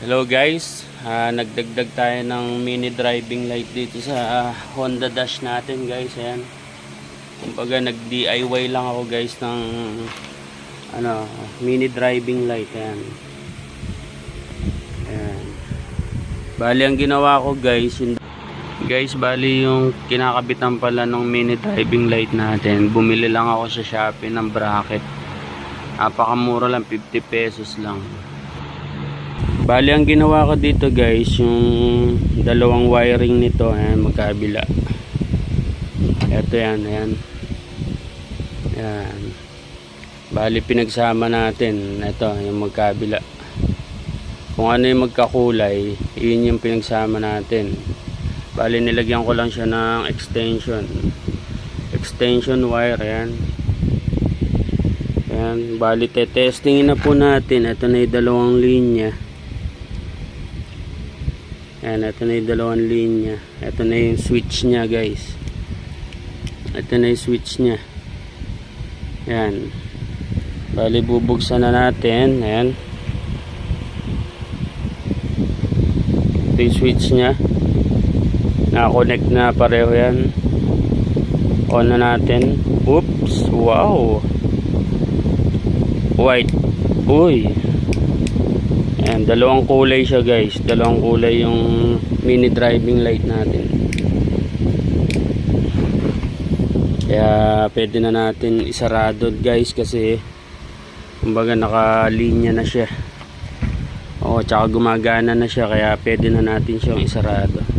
Hello guys, Ah, nagdagdag tayo ng mini driving light dito sa ah, Honda Dash natin guys. Ayan. Kumbaga nag DIY lang ako guys ng ano, mini driving light. Ayan. Ayan. Bali ang ginawa ko guys, Guys, bali yung kinakabitan pala ng mini driving light natin. Bumili lang ako sa Shopee ng bracket. Napakamura lang, 50 pesos lang. Bali ang ginawa ko dito guys, yung dalawang wiring nito, ayan, magkabila. Ito yan, ayan. Ayan. Bali pinagsama natin, ito, yung magkabila. Kung ano yung magkakulay, yun yung pinagsama natin. Bali nilagyan ko lang siya ng extension. Extension wire, ayan. Ayan, bali testingin na po natin. Ito na yung dalawang linya. Ayan, ito na yung dalawang linya. Ito na yung switch niya, guys. Ito na yung switch niya. Ayan. Bali, bubuksan na natin. Ayan. Ito yung switch niya. Nakakonect na pareho yan. On na natin. Oops! Wow! White. Uy! Ayan, dalawang kulay siya guys. Dalawang kulay yung mini driving light natin. Kaya pwede na natin isarado guys kasi kumbaga nakalinya na siya. Oo, tsaka gumagana na siya kaya pwede na natin siyang isarado.